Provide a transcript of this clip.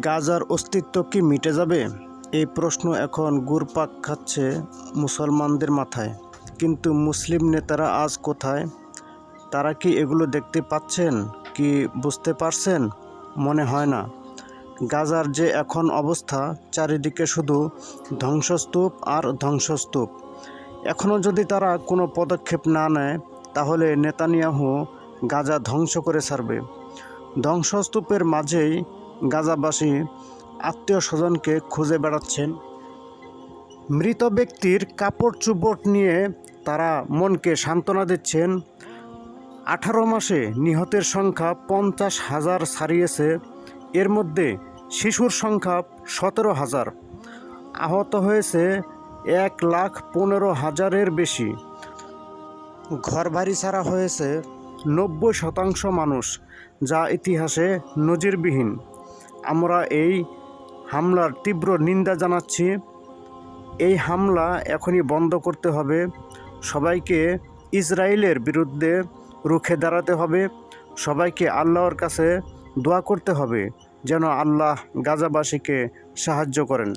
গাজার অস্তিত্ব কি মিটে যাবে? এই প্রশ্ন এখন গুরপাক খাচ্ছে মুসলমানদের মাথায়। কিন্তু মুসলিম নেতারা আজ কোথায়? তারা কি এগুলো দেখতে পাচ্ছেন? কি বুঝতে পারছেন? মনে হয় না। গাজার যে এখন অবস্থা, চারিদিকে শুধু ধ্বংসস্তূপ আর ধ্বংসস্তূপ। এখনও যদি তারা কোনো পদক্ষেপ না নেয়, তাহলে নেতানিয়াহু গাজা ধ্বংস করে ছাড়বে। ধ্বংসস্তূপের মাঝেই গাজাবাসী আত্মীয় স্বজনকে খুঁজে বেড়াচ্ছেন। মৃত ব্যক্তির কাপড় চুপড় নিয়ে তারা মনকে সান্ত্বনা দিচ্ছেন। আঠারো মাসে নিহতের সংখ্যা পঞ্চাশ হাজার ছাড়িয়েছে। এর মধ্যে শিশুর সংখ্যা সতেরো হাজার। আহত হয়েছে এক লাখ পনেরো হাজারের বেশি। ঘরবাড়ি ছাড়া হয়েছে নব্বই শতাংশ মানুষ, যা ইতিহাসে নজিরবিহীন। আমরা এই হামলার তীব্র নিন্দা জানাচ্ছি। এই হামলা এখনই বন্ধ করতে হবে। সবাইকে ইসরায়েলের বিরুদ্ধে রুখে দাঁড়াতে হবে। সবাইকে আল্লাহর কাছে দোয়া করতে হবে, যেন আল্লাহ গাজাবাসীকে সাহায্য করেন।